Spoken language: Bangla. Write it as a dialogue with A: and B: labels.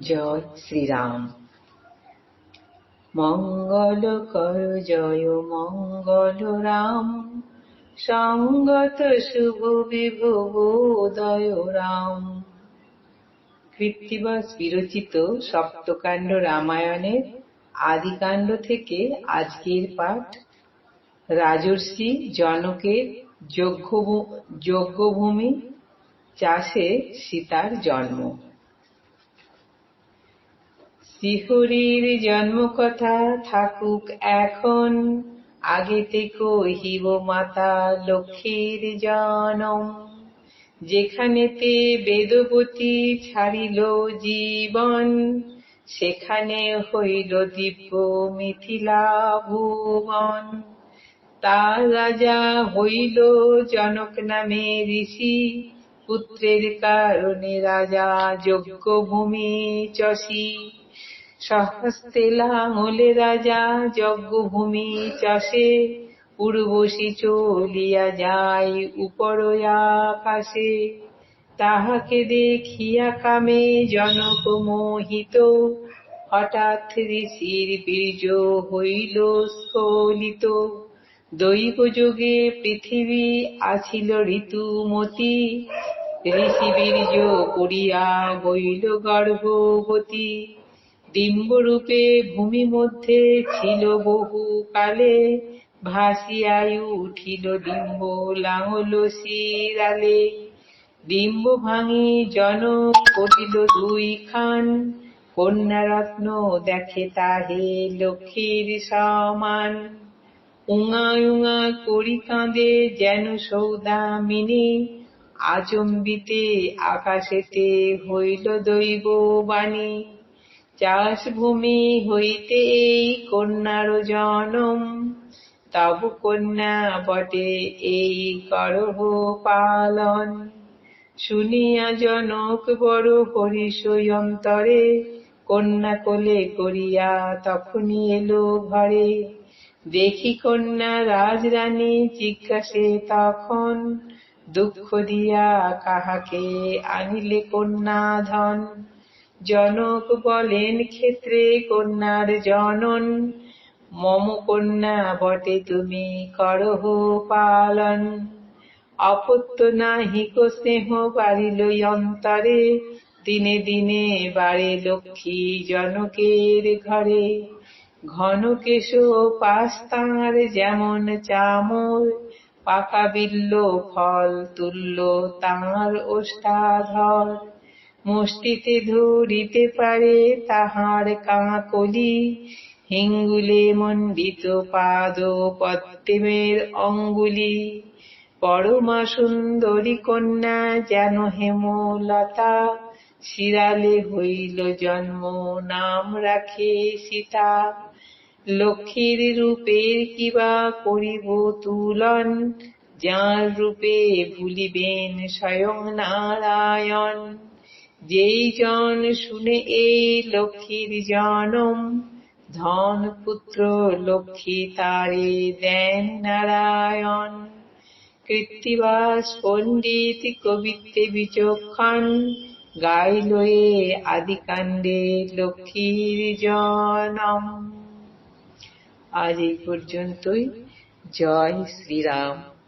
A: জয় শ্রীরাম। মঙ্গল কর জয়, মঙ্গল রাম। সঙ্গত শুভ বিভব উদয় রাম। কৃত্তিবাস বিরচিত সপ্তকাণ্ড রামায়ণের আদিকাণ্ড থেকে আজকের পাঠ। রাজর্ষি জনকের যজ্ঞভূমি চাষে সীতার জন্ম। শ্রীহরির জন্মকথা থাকুক এখন আগেতে কহিব মাতা লক্ষ্মীর জনম। যেখানেতে বেদবতী ছাড়িল জীবন, সেখানে হইল দিব্য মিথিলা ভুবন। তার রাজা হইল জনক নামে ঋষি, পুত্রের কারণে রাজা যজ্ঞ ভূমি চষি। সহস্তে লাঙলে রাজা যজ্ঞ ভূমি চাষে পূর্বশী চলিয়া যায় উপর আকাশে তাহাকে দেখিয়া কামে জনক মোহিত। হঠাৎ ঋষির বীর্য হইল স্খলিত। দৈব যোগে পৃথিবী আছিল ঋতুমতি। ঋষি বীর্য করিয়া হইল গর্ভবতী। ডিম্বরূপে ভূমি মধ্যে ছিল বহু কালে উঠিল ডিম্ব লাঙল শিরালে। ডিম্ব ভাঙি জনক করিল দুই খান কন্যারত্ন দেখে তাহে লক্ষ্মীর সমান। উঙা উঙা করি কাঁদে যেন সৌদামিনী আচম্বিতে আকাশেতে হইল দৈব বাণী চাষ ভূমি হইতে এই কন্যার জনম। তব কন্যা বটে এই করহ পালন। শুনিয়া জনক বড় হরিষয়ন্তরে কন্যা কোলে করিয়া তখনই এলো ঘরে। দেখি কন্যা রাজরানী জিজ্ঞাসে তখন, দুঃখ দিয়া কাহাকে আনিলে কন্যা ধন? জনক বলেন ক্ষেত্রে কন্যার জনন। মম কন্যা বটে, তুমি করহ পালন। অপত্য নাহিক স্নেহ বাড়িল অন্তরে। দিনে দিনে বাড়ে লক্ষ্মী জনকের ঘরে। ঘন কেশ পাশ তাঁর যেমন চামর। পাকা বিল্ল ফল তুল্য তাঁর ওষ্ঠাধর। মুষ্টিতে ধরিতে পারে তাহার কাঁকলি। হিঙ্গুলে মণ্ডিত পাদ পদ্মের অঙ্গুলি। পরমা সুন্দরী কন্যা যেন হেমলতা, শিরালে হইল জন্ম, নাম রাখে সীতা। লক্ষ্মীর রূপের কিবা করিব তুলন, যার রূপে ভুলিবেন স্বয়ং নারায়ণ। যেই জন শুনে এই লক্ষ্মীর জনম ধন পুত্র লক্ষ্মী তারে দেন নারায়ণ। কৃত্তিবাস পণ্ডিত কবিত্বে বিচক্ষণ, গাইল এ আদিকাণ্ডে লক্ষ্মীর জনম। আজ এই পর্যন্তই। জয় শ্রীরাম।